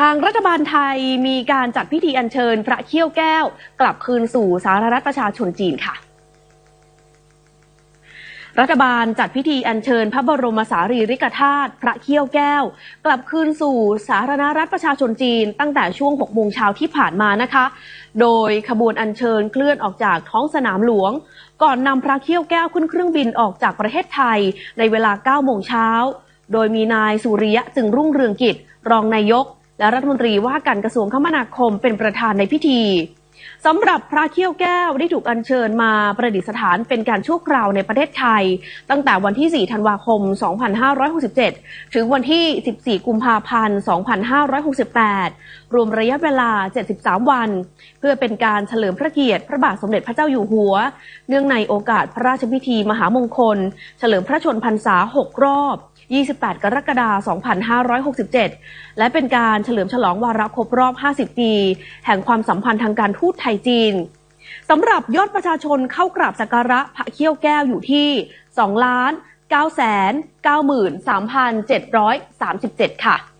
ทางรัฐบาลไทยมีการจัดพิธีอัญเชิญ พระเขี้ยวแก้ว กลับคืนสู่สาธารณรัฐประชาชนจีนค่ะรัฐบาลจัดพิธีอัญเชิญพระบรมสารีริกธาตุพระเขี้ยวแก้ว กลับคืนสู่สาธารณรัฐประชาชนจีน ตั้งแต่ช่วง 6 โมงเช้าที่ผ่านมานะคะ โดยขบวนอัญเชิญเคลื่อนออกจากท้องสนามหลวง ก่อนนำพระเขี้ยวแก้วขึ้นเครื่องบินออกจากประเทศไทยในเวลา 9 โมงเช้า โดยมีนายสุริยะจึงรุ่งเรืองกิจ รองนายก และรัฐมนตรีว่าการกระทรวงคมนาคมเป็นประธานในพิธีสำหรับพระเขี้ยวแก้วได้ถูกอัญเชิญมาประดิษฐานเป็นการชั่วคราวในประเทศไทย ตั้งแต่วันที่ 4 ธันวาคม 2567 ถึงวันที่ 14 กุมภาพันธ์ 2568 รวมระยะเวลา 73 วัน เพื่อเป็นการเฉลิมพระเกียรติพระบาทสมเด็จพระเจ้าอยู่หัว เนื่องในโอกาสพระราชพิธีมหามงคล เฉลิมพระชนพรรษา 6 รอบ 28 กรกฎาคม 2567 และเป็นการเฉลิมฉลองวาระครบรอบ 50 ปี แห่งความสัมพันธ์ทางการทูตไทยจีนสำหรับยอดประชาชนเข้ากราบสักการะพระเขี้ยวแก้วอยู่ที่ 2 ล้าน9แสน93,737 ค่ะ